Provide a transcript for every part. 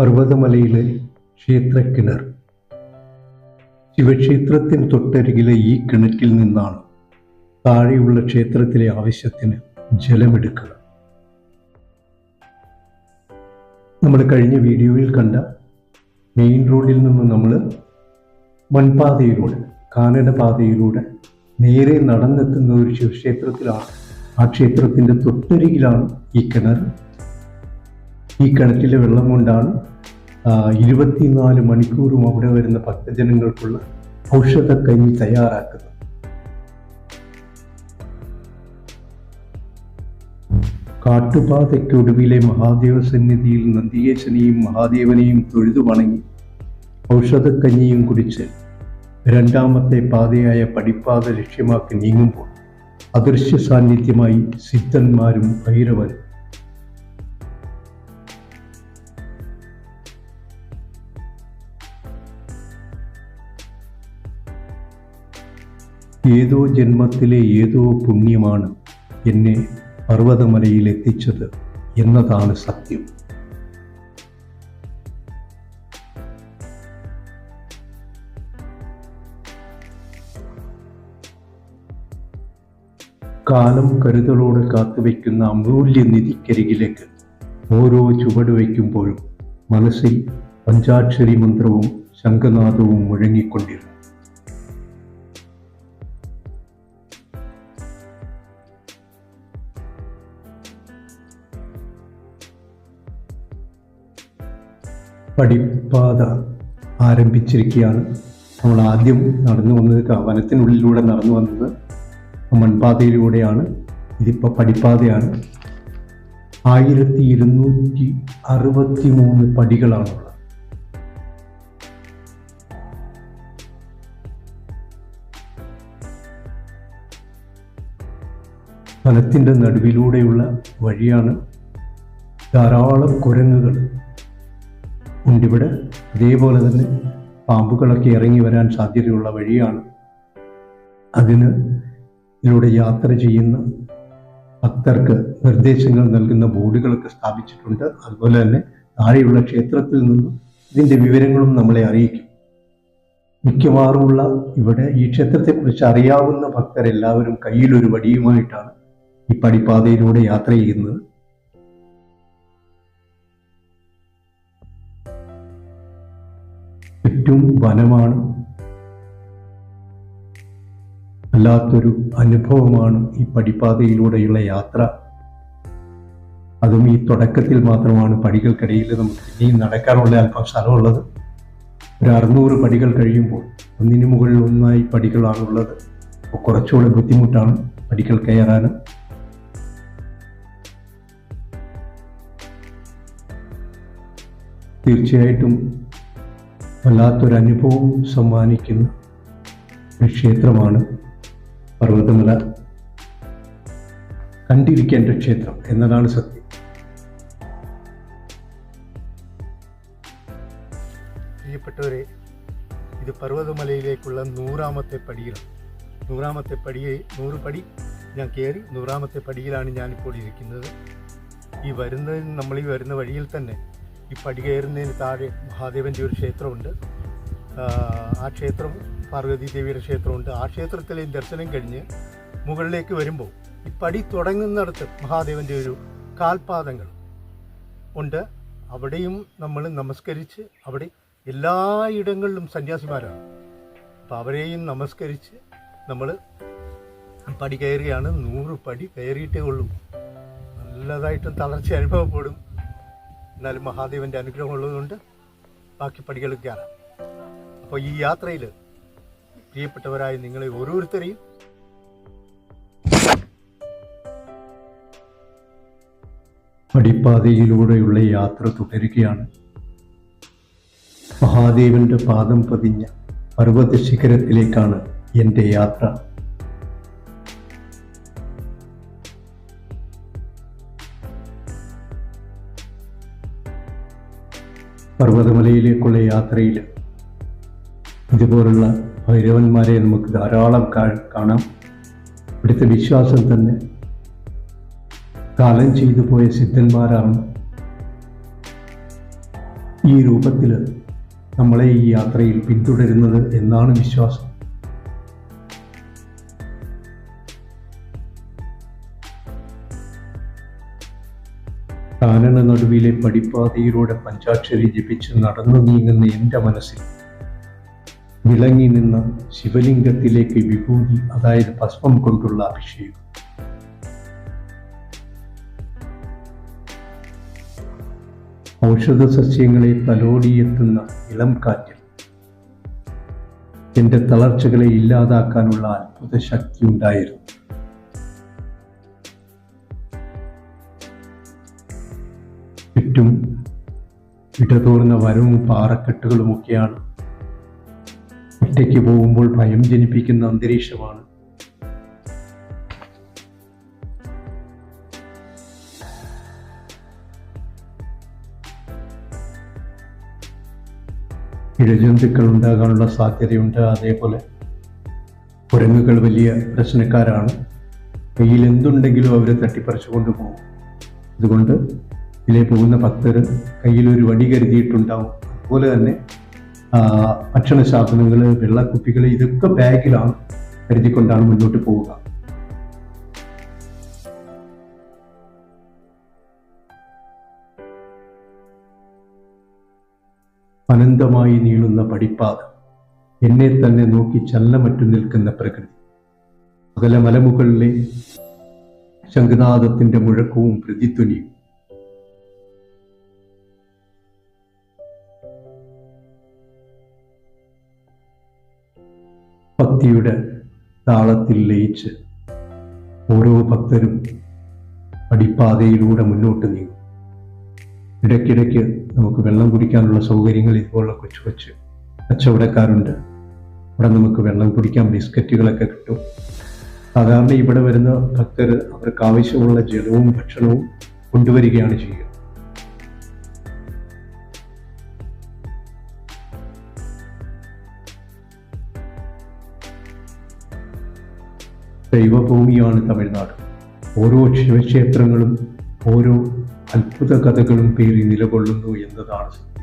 പർവതമലയിലെ ക്ഷേത്രക്കിണർ. ശിവക്ഷേത്രത്തിന് തൊട്ടരികിലെ ഈ കിണറ്റിൽ നിന്നാണ് താഴെയുള്ള ക്ഷേത്രത്തിലെ ആവശ്യത്തിന് ജലമെടുക്കുക. നമ്മൾ കഴിഞ്ഞ വീഡിയോയിൽ കണ്ട മെയിൻ റോഡിൽ നിന്ന് നമ്മൾ മൺപാതയിലൂടെ കാനനപാതയിലൂടെ നേരെ നടന്നെത്തുന്ന ഒരു ശിവക്ഷേത്രത്തിലാണ് ആ ക്ഷേത്രത്തിന്റെ തൊട്ടരികിലാണ് ഈ കിണർ. ഈ കിണറ്റിലെ വെള്ളം കൊണ്ടാണ് ഇരുപത്തിനാല് മണിക്കൂറും അവിടെ വരുന്ന ഭക്തജനങ്ങൾക്കുള്ള ഔഷധ കഞ്ഞി തയ്യാറാക്കുന്നത് കാട്ടുപാതയ്ക്കൊടുവിലെ മഹാദേവ സന്നിധിയിൽ നന്ദികേശനെയും മഹാദേവനെയും തൊഴുതു വണങ്ങി ഔഷധക്കഞ്ഞിയും കുടിച്ച് രണ്ടാമത്തെ പാതയായ പടിപ്പാത ലക്ഷ്യമാക്കി നീങ്ങുമ്പോൾ അദൃശ്യ സാന്നിധ്യമായി സിദ്ധന്മാരും ഭൈരവനും ഏതോ ജന്മത്തിലെ ഏതോ പുണ്യമാണ് എന്നെ പർവതമലയിൽ എത്തിച്ചത് എന്നതാണ് സത്യം. കാലം കരുതലോടെ കാത്തുവെക്കുന്ന അമൂല്യ നിധിക്കരികിലേക്ക് ഓരോ ചുവട് വയ്ക്കുമ്പോഴും മനസ്സിൽ പഞ്ചാക്ഷരി മന്ത്രവും ശംഖനാദവും മുഴങ്ങിക്കൊണ്ടിരുന്നു. പടിപ്പാത ആരംഭിച്ചിരിക്കുകയാണ്. നമ്മൾ ആദ്യം നടന്നു വന്നത് വനത്തിനുള്ളിലൂടെ നടന്നു വന്നത് മൺപാതയിലൂടെയാണ്. ഇതിപ്പോൾ പടിപ്പാതയാണ് ആയിരത്തി ഇരുന്നൂറ്റി അറുപത്തി മൂന്ന് പടികളാണുള്ളത്. വനത്തിന്റെ നടുവിലൂടെയുള്ള വഴിയാണ് ധാരാളം കുരങ്ങുകൾ ഉണ്ടിവിടെ അതേപോലെ തന്നെ പാമ്പുകളൊക്കെ ഇറങ്ങി വരാൻ സാധ്യതയുള്ള വഴിയാണ്. അതിന് ഇതിലൂടെ യാത്ര ചെയ്യുന്ന ഭക്തർക്ക് നിർദ്ദേശങ്ങൾ നൽകുന്ന ബോർഡുകളൊക്കെ സ്ഥാപിച്ചിട്ടുണ്ട്. അതുപോലെ തന്നെ താഴെയുള്ള ക്ഷേത്രത്തിൽ നിന്നും ഇതിന്റെ വിവരങ്ങളും നമ്മളെ അറിയിക്കും. മിക്കവാറുമുള്ള ഇവിടെ ഈ ക്ഷേത്രത്തെക്കുറിച്ച് അറിയാവുന്ന ഭക്തരെല്ലാവരും കയ്യിലൊരു വടിയുമായിട്ടാണ് ഈ പടിപ്പാതയിലൂടെ യാത്ര ചെയ്യുന്നത്. ചുറ്റും വനമാണ്. വല്ലാത്തൊരു അനുഭവമാണ് ഈ പടിപ്പാതയിലൂടെയുള്ള യാത്ര. അതും ഈ തുടക്കത്തിൽ മാത്രമാണ് പടികൾക്കിടയിൽ നമുക്ക് ഇനിയും നടക്കാനുള്ള അല്പം സ്ഥലമുള്ളത്. ഒരു അറുന്നൂറ് പടികൾ കഴിയുമ്പോൾ ഒന്നിനു മുകളിൽ ഒന്നായി പടികളാണുള്ളത് അപ്പോൾ കുറച്ചുകൂടെ ബുദ്ധിമുട്ടാണ് പടികൾ കയറാൻ. തീർച്ചയായിട്ടും വല്ലാത്തൊരു അനുഭവം സമ്മാനിക്കുന്ന ഒരു ക്ഷേത്രമാണ് പർവതമല. കണ്ടിരിക്കേണ്ട ക്ഷേത്രം എന്നതാണ് സത്യം. പ്രിയപ്പെട്ടവരെ ഇത് പർവതമലയിലേക്കുള്ള നൂറാമത്തെ പടിയിലാണ് നൂറാമത്തെ പടിയെ നൂറ് പടി ഞാൻ കയറി നൂറാമത്തെ പടിയിലാണ് ഞാനിപ്പോൾ ഇരിക്കുന്നത്. ഈ വരുന്ന നമ്മൾ ഈ വരുന്ന വഴിയിൽ തന്നെ ഈ പടികയറുന്നതിന് താഴെ മഹാദേവന്റെ ഒരു ക്ഷേത്രമുണ്ട്. ആ, ക്ഷേത്രം പാർവതി ദേവിയുടെ ക്ഷേത്രമുണ്ട്. ആ ക്ഷേത്രത്തിലെയും ദർശനം കഴിഞ്ഞ് മുകളിലേക്ക് വരുമ്പോൾ ഈ പടി തുടങ്ങുന്നിടത്ത് മഹാദേവന്റെ ഒരു കാൽപാദങ്ങൾ ഉണ്ട്. അവിടെയും നമ്മൾ നമസ്കരിച്ച് അവിടെ എല്ലായിടങ്ങളിലും സന്യാസിമാരാണ്. അപ്പം അവരെയും നമസ്കരിച്ച് നമ്മൾ പടി കയറുകയാണ്. നൂറ് പടി കയറിയിട്ടേ ഉള്ളൂ. നല്ലതായിട്ടും തളർച്ച അനുഭവപ്പെടും. എന്നാലും മഹാദേവന്റെ അനുഗ്രഹം ഉള്ളതുകൊണ്ട് ബാക്കി പടികൾ കയറാം. അപ്പോൾ ഈ യാത്രയിൽ പ്രിയപ്പെട്ടവരായ നിങ്ങളെ ഓരോരുത്തരെയും പടിപ്പാതയിലൂടെയുള്ള യാത്ര തുടരുകയാണ്. മഹാദേവന്റെ പാദം പതിഞ്ഞ പർവത ശിഖരത്തിലേക്കാണ് എന്റെ യാത്ര. പർവതമലയിലേക്കുള്ള യാത്രയിൽ ഇതുപോലുള്ള ഭൈരവന്മാരെ നമുക്ക് ധാരാളം കാണാം. ഇവിടുത്തെ വിശ്വാസം തന്നെ കാലം ചെയ്തു പോയ സിദ്ധന്മാരാണ്. ഈ രൂപത്തിൽ നമ്മളെ ഈ യാത്രയിൽ പിന്തുടരുന്നത് എന്നാണ് വിശ്വാസം. കാനന നടുവിലെ പടിപ്പാതയിലൂടെ പഞ്ചാക്ഷരി ജപിച്ച് നടന്നു നീങ്ങുന്ന എന്റെ മനസ്സിൽ വിളങ്ങി നിന്ന ശിവലിംഗത്തിലേക്ക് വിഭൂതി അതായത് ഭസ്മം കൊണ്ടുള്ള അഭിഷേകം. ഔഷധ സസ്യങ്ങളെ തലോടിയെത്തുന്ന ഇളം കാറ്റിൽ എന്റെ തളർച്ചകളെ ഇല്ലാതാക്കാനുള്ള അത്ഭുത ശക്തി ഉണ്ടായിരുന്നു ചുറ്റും ഇടതൂർന്ന വരവും പാറക്കെട്ടുകളുമൊക്കെയാണ് ഒറ്റയ്ക്ക് പോകുമ്പോൾ ഭയം ജനിപ്പിക്കുന്ന അന്തരീക്ഷമാണ്. ഇഴജന്തുക്കൾ ഉണ്ടാകാനുള്ള സാധ്യതയുണ്ട്. അതേപോലെ കുരങ്ങുകൾ വലിയ പ്രശ്നക്കാരാണ്. കയ്യിൽ എന്തുണ്ടെങ്കിലും അവരെ തട്ടിപ്പറിച്ചു കൊണ്ടുപോകും അതുകൊണ്ട് ഇതിലെ പോകുന്ന ഭക്തർ കയ്യിലൊരു വടി കരുതിയിട്ടുണ്ടാവും. അതുപോലെ തന്നെ ഭക്ഷണ സാധനങ്ങൾ വെള്ളക്കുപ്പികൾ ഇതൊക്കെ ബാഗിലാണ് കരുതിക്കൊണ്ടാണ് മുന്നോട്ട് പോവുക. അനന്തമായി നീളുന്ന പടിപ്പാത എന്നെ തന്നെ നോക്കി ചലനമറ്റു നിൽക്കുന്ന പ്രകൃതി. അകല മലമുകളിലെ ശംഖനാഥത്തിന്റെ മുഴക്കവും പ്രതിധ്വനിയും ഭക്തിയുടെ താളത്തിൽ ലയിച്ച് ഓരോ ഭക്തരും പടിപ്പാതയിലൂടെ മുന്നോട്ട് നീങ്ങും. ഇടയ്ക്കിടയ്ക്ക് നമുക്ക് വെള്ളം കുടിക്കാനുള്ള സൗകര്യങ്ങൾ ഇതുപോലുള്ള കൊച്ചു കൊച്ചു കച്ചവടക്കാരുണ്ട്. അവിടെ നമുക്ക് വെള്ളം കുടിക്കാൻ ബിസ്ക്കറ്റുകളൊക്കെ കിട്ടും. സാധാരണ ഇവിടെ വരുന്ന ഭക്തർ അവർക്ക് ആവശ്യമുള്ള ജലവും ഭക്ഷണവും കൊണ്ടുവരികയാണ് ചെയ്യുക. ദൈവഭൂമിയാണ് തമിഴ്നാട്. ഓരോ ശിവക്ഷേത്രങ്ങളും ഓരോ അത്ഭുത കഥകളും പേറി നിലകൊള്ളുന്നു എന്നതാണ് സത്യം.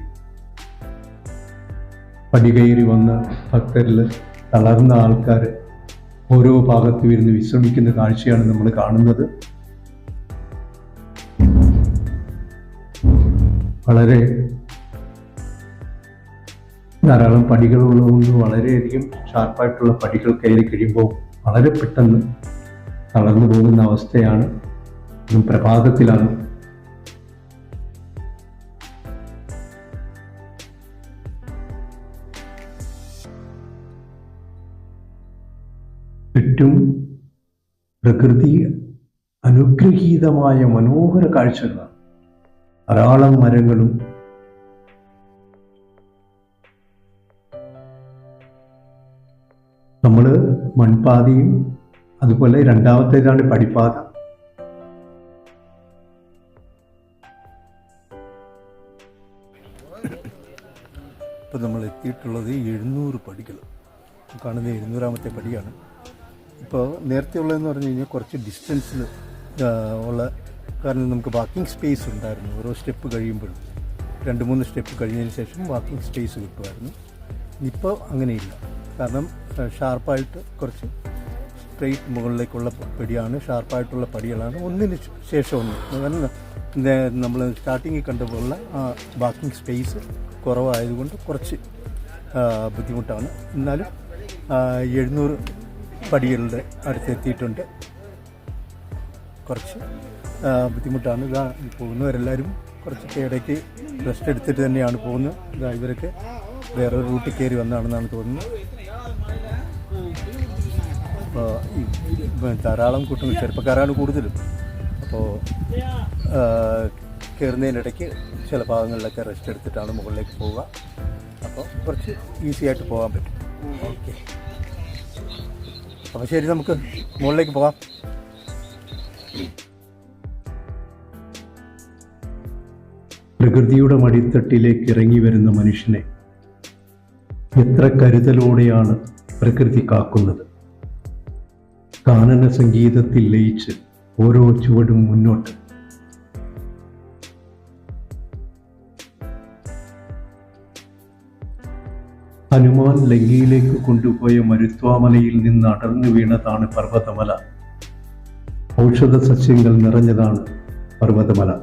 പടികയറി വന്ന ഭക്തരിൽ തളർന്ന ആൾക്കാർ ഓരോ ഭാഗത്തും ഇരുന്ന് വിശ്രമിക്കുന്ന കാഴ്ചയാണ് നമ്മൾ കാണുന്നത്. വളരെ ധാരാളം പടികളുള്ളതുകൊണ്ട് വളരെയധികം ഷാർപ്പായിട്ടുള്ള പടികൾ കയറി കഴിയുമ്പോൾ വളരെ പെട്ടെന്ന് തളർന്നു പോകുന്ന അവസ്ഥയാണ്. ഇതും പ്രഭാതത്തിലാണ്. ചുറ്റും പ്രകൃതി അനുഗ്രഹീതമായ മനോഹര കാഴ്ചകളാണ്. ധാരാളം മരങ്ങളും നമ്മൾ മൺപാതയും അതുപോലെ രണ്ടാമത്തേതാണ് പടിപ്പാത ഇപ്പം നമ്മൾ എത്തിയിട്ടുള്ളത് എഴുന്നൂറ് പടികൾ. കാണുന്ന എഴുന്നൂറാമത്തെ പടിയാണ്. ഇപ്പോൾ നേരത്തെ ഉള്ളതെന്ന് പറഞ്ഞു കഴിഞ്ഞാൽ കുറച്ച് ഡിസ്റ്റൻസിൽ ഉള്ള കാരണം നമുക്ക് വാക്കിംഗ് സ്പേസ് ഉണ്ടായിരുന്നു. ഓരോ സ്റ്റെപ്പ് കഴിയുമ്പോഴും. രണ്ട് മൂന്ന് സ്റ്റെപ്പ് കഴിഞ്ഞതിന് ശേഷം വാക്കിംഗ് സ്പേസ് കിട്ടുമായിരുന്നു. ഇപ്പോൾ അങ്ങനെയില്ല. കാരണം ഷാർപ്പായിട്ട് കുറച്ച് സ്ട്രെയിറ്റ് മുകളിലേക്കുള്ള പടിയാണ് ഷാർപ്പായിട്ടുള്ള പടികളാണ്. ഒന്നിന് ശേഷം ഒന്ന് നമ്മൾ സ്റ്റാർട്ടിങ്ങിൽ കണ്ടപോലുള്ള ആ വാക്കിംഗ് സ്പേസ് കുറവായതുകൊണ്ട് കുറച്ച് ബുദ്ധിമുട്ടാണ്. എന്നാലും എഴുന്നൂറ് പടികളുടെ അടുത്തെത്തിയിട്ടുണ്ട്. കുറച്ച് ബുദ്ധിമുട്ടാണ്. ഇതാ പോകുന്നവരെല്ലാവരും കുറച്ച് ഇടയ്ക്ക് റെസ്റ്റ് എടുത്തിട്ട് തന്നെയാണ് പോകുന്നത്. ഇതാ ഇവരൊക്കെ വേറൊരു റൂട്ടിൽ കയറി വന്നതാണെന്നാണ് തോന്നുന്നത്. ധാരാളം കുട്ടികൾ ചെറുപ്പക്കാരാണ് കൂടുതലും. അപ്പോൾ കയറുന്നതിനിടയ്ക്ക് ചില ഭാഗങ്ങളിലൊക്കെ റെസ്റ്റ് എടുത്തിട്ടാണ് മുകളിലേക്ക് പോവുക. അപ്പോൾ കുറച്ച് ഈസി ആയിട്ട് പോകാൻ പറ്റും. ഓക്കെ അപ്പോൾ ശരി നമുക്ക് മുകളിലേക്ക് പോകാം. പ്രകൃതിയുടെ മടിത്തട്ടിലേക്ക് ഇറങ്ങി വരുന്ന മനുഷ്യനെ എത്ര കരുതലോടെയാണ് പ്രകൃതി കാക്കുന്നത്? കാനന സംഗീതത്തിൽ ലയിച്ച് ഓരോ ചുവടും മുന്നോട്ട്. ഹനുമാൻ ലങ്കയിലേക്ക് കൊണ്ടുപോയ മരുത്വാമലയിൽ നിന്ന് അടർന്നു വീണതാണ് പർവതമല. ഔഷധ സസ്യങ്ങൾ നിറഞ്ഞതാണ് പർവതമല.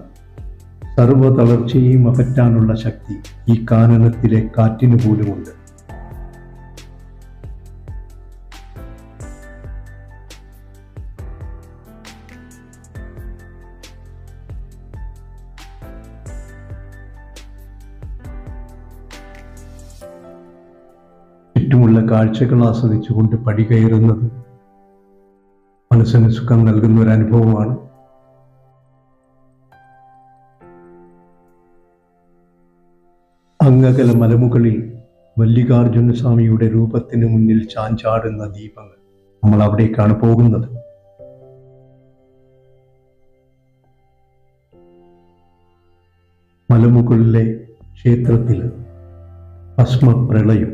സർവ അകറ്റാനുള്ള ശക്തി ഈ കാനനത്തിലെ കാറ്റിന് പോലുമുണ്ട്. ചുറ്റുമുള്ള കാഴ്ചകൾ ആസ്വദിച്ചുകൊണ്ട് പടി കയറുന്നത് മനസ്സിന് സുഖം നൽകുന്ന ഒരു അനുഭവമാണ്. അങ്ങകല മലമുകളിൽ മല്ലികാർജുന സ്വാമിയുടെ രൂപത്തിന് മുന്നിൽ ചാഞ്ചാടുന്ന ദീപങ്ങൾ നമ്മൾ അവിടേക്കാണ് പോകുന്നത്. മലമുകളിലെ ക്ഷേത്രത്തിൽ ഭസ്മപ്രളയം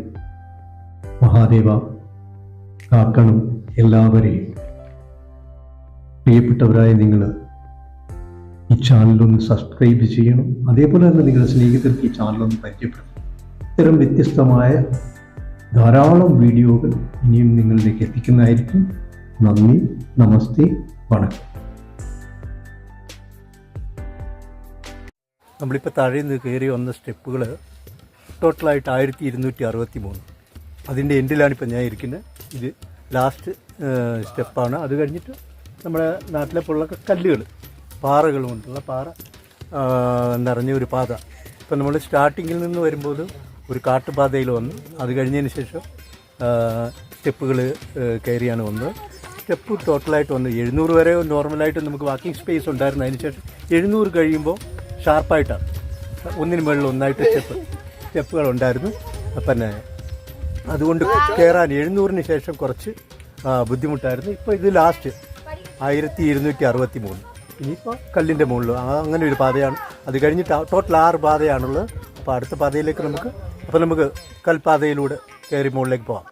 മഹാദേവ കാക്കണം എല്ലാവരെയും പ്രിയപ്പെട്ടവരായ നിങ്ങൾ ഈ ചാനലൊന്ന് സബ്സ്ക്രൈബ് ചെയ്യണം. അതേപോലെ തന്നെ നിങ്ങളുടെ സ്നേഹിതർക്ക് ഈ ചാനലൊന്ന് പരിചയപ്പെടണം ഇത്തരം വ്യത്യസ്തമായ ധാരാളം വീഡിയോകൾ ഇനിയും നിങ്ങളിലേക്ക് എത്തിക്കുന്നതായിരിക്കും. നന്ദി നമസ്തേ വണക്കം. നമ്മളിപ്പോൾ താഴെ നിന്ന് കയറി വന്ന സ്റ്റെപ്പുകൾ ടോട്ടലായിട്ട് ആയിരത്തി ഇരുന്നൂറ്റി അറുപത്തി മൂന്ന് അതിന്റെ എൻഡിലാണ് ഇപ്പം ഞാൻ ഇരിക്കുന്നത്. ഇത് ലാസ്റ്റ് സ്റ്റെപ്പാണ്. അത് കഴിഞ്ഞിട്ട് നമ്മുടെ നാട്ടിലെ പോലുള്ള കല്ലുകൾ പാറകൾ കൊണ്ടുള്ള പാറ നിറഞ്ഞ ഒരു പാത. ഇപ്പം നമ്മൾ സ്റ്റാർട്ടിങ്ങിൽ നിന്ന് വരുമ്പോൾ ഒരു കാട്ടുപാതയിൽ വന്ന്. അത് കഴിഞ്ഞതിന് ശേഷം സ്റ്റെപ്പുകൾ കയറിയാണ് വന്നത്. സ്റ്റെപ്പ് ടോട്ടലായിട്ട് വന്നു എഴുന്നൂറ് വരെ നോർമലായിട്ട് നമുക്ക് വാക്കിംഗ് സ്പേസ് ഉണ്ടായിരുന്നു. അതിന് ശേഷം എഴുന്നൂറ് കഴിയുമ്പോൾ ഷാർപ്പായിട്ടാണ് ഒന്നിന് മുകളിൽ ഒന്നായിട്ട് സ്റ്റെപ്പ് സ്റ്റെപ്പുകൾ ഉണ്ടായിരുന്നു. പിന്നെ അതുകൊണ്ട് കയറാൻ എഴുന്നൂറിന് ശേഷം കുറച്ച് ബുദ്ധിമുട്ടായിരുന്നു. ഇപ്പോൾ ഇത് ലാസ്റ്റ് ആയിരത്തി ഇരുന്നൂറ്റി അറുപത്തി മൂന്ന് ഇനിയിപ്പോൾ കല്ലിന്റെ മുകളിൽ അങ്ങനെ ഒരു പാതയാണ്. അത് കഴിഞ്ഞിട്ട് ടോട്ടൽ ആറ് പാതയാണുള്ളത്. അപ്പോൾ അടുത്ത പാതയിലേക്ക് നമുക്ക് അപ്പോൾ നമുക്ക് കൽപ്പാതയിലൂടെ കയറി മുകളിലേക്ക് പോകാം